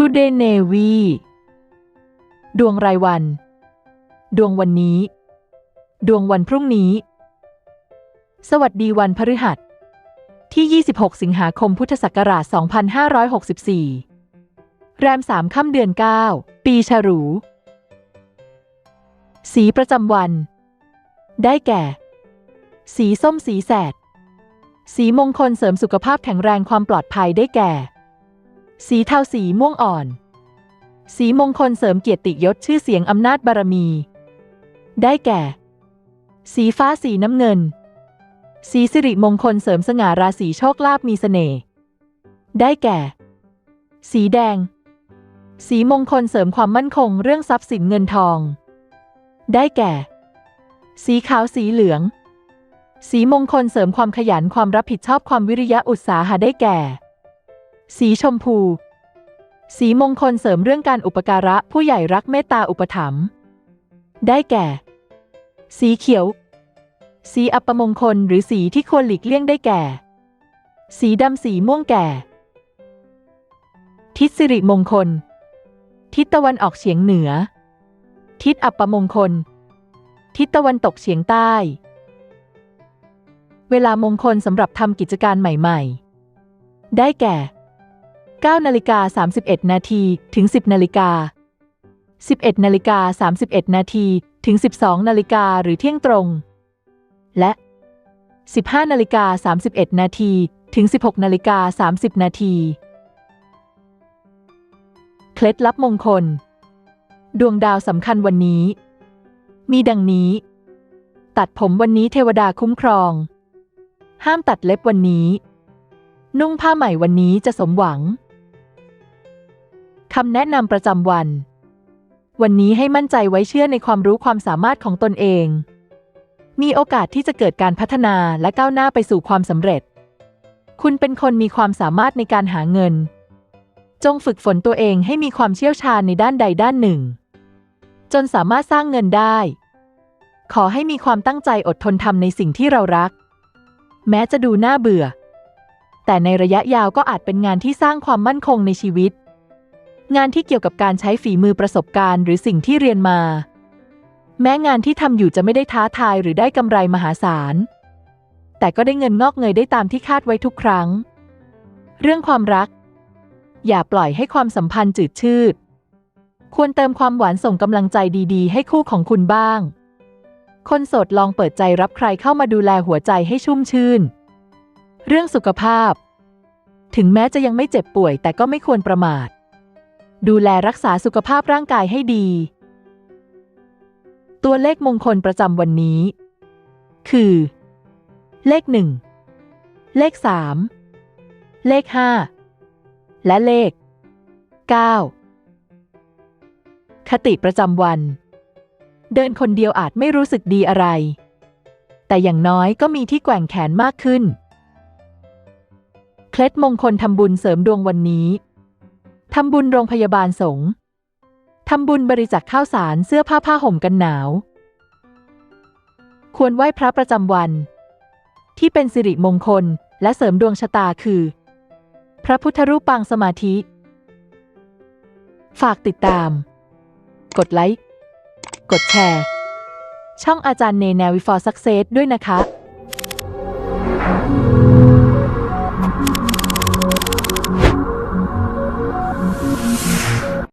Today Navy ดวงรายวัน ดวงวันนี้ ดวงวันพรุ่งนี้ สวัสดีวันพฤหัส ที่ 26 สิงหาคมพุทธศักราช 2564 แรม 3 ค่ำเดือน 9 ปีฉลู สีประจำวัน ได้แก่ สีส้มสีแสด สีมงคลเสริมสุขภาพแข็งแรงความปลอดภัยได้แก่ สีเทาสีม่วงอ่อน สีมงคลเสริมเกียรติยศชื่อเสียงอำนาจบารมี ได้แก่ สีฟ้าสีน้ำเงิน สีสิริมงคลเสริมสง่าราศีโชคลาภมีเสน่ห์ ได้แก่ สีแดง สีมงคลเสริมความมั่นคงเรื่องทรัพย์สินเงินทอง ได้แก่ สีขาวสีเหลือง สีมงคลเสริมความขยันความรับผิดชอบความวิริยะอุตสาหะได้แก่ สีชมพู สีมงคลเสริมเรื่องการอุปการะผู้ใหญ่รักเมตตาอุปถัมภ์ได้แก่ สีเขียว สีอัปมงคลหรือสีที่ควรหลีกเลี่ยงได้แก่ สีดำสีม่วงแก่ ทิศสิริมงคล ทิศตะวันออกเฉียงเหนือ ทิศอัปมงคล ทิศตะวันตกเฉียงใต้ เวลามงคลสำหรับทำกิจการใหม่ ๆ ได้แก่ 9นาฬิกา31 นาทีถึง 10นาฬิกา11นาฬิกา31 นาทีถึง 12นาฬิกาหรือเที่ยงตรง และ 15นาฬิกา31 นาทีถึง 16นาฬิกา30 นาทีเคล็ดลับมงคล ดวงดาวสำคัญวันนี้ มีดังนี้ ตัดผมวันนี้เทวดาคุ้มครอง ห้ามตัดเล็บวันนี้ นุ่งผ้าใหม่วันนี้จะสมหวังำแนะนำประจำวัน วันนี้ให้มั่นใจไว้เชื่อในความรู้ความสามารถของตนเอง มีโอกาสที่จะเกิดการพัฒนาและก้าวหน้าไปสู่ความสำเร็จ คุณเป็นคนมีความสามารถในการหาเงิน จงฝึกฝนตัวเองให้มีความเชี่ยวชาญในด้านใดด้านหนึ่ง จนสามารถสร้างเงินได้ ขอให้มีความตั้งใจอดทนทำในสิ่งที่เรารัก แม้จะดูน่าเบื่อ แต่ในระยะยาวก็อาจเป็นงานที่สร้างความมั่นคงในชีวิต งานที่เกี่ยวกับการใช้ฝีมือประสบการณ์ หรือสิ่งที่เรียนมา แม้งานที่ทำอยู่จะไม่ได้ท้าทายหรือได้กำไรมหาศาล แต่ก็ได้เงินงอกเงยได้ตามที่คาดไว้ทุกครั้ง เรื่องความรัก อย่าปล่อยให้ความสัมพันธ์จืดชืด ควรเติมความหวานส่งกำลังใจดีๆ ให้คู่ของคุณบ้าง คนโสดลองเปิดใจรับใครเข้ามาดูแลหัวใจให้ชุ่มชื่น เรื่องสุขภาพ ถึงแม้จะยังไม่เจ็บป่วยแต่ก็ไม่ควรประมาท ดูแลรักษาสุขภาพร่างกายให้ดี ตัวเลขมงคลประจำวันนี้ คือ เลขหนึ่ง เลขสาม เลขห้า และเลข9คติประจำวัน เดินคนเดียวอาจไม่รู้สึกดีอะไร แต่อย่างน้อยก็มีที่แกว่งแขนมากขึ้น เคล็ดมงคลทำบุญเสริมดวงวันนี้ ทำบุญโรงพยาบาลสงฆ์ทำบุญบริจาคข้าวสารเสื้อผ้าผ้าห่มกันหนาว ควรไหว้พระประจำวัน ที่เป็นสิริมงคลและเสริมดวงชะตาคือ พระพุทธรูปปางสมาธิ ฝากติดตาม กดไลค์ กดแชร์ ช่องอาจารย์เนแนวิฟอร์ซักเซสด้วยนะคะ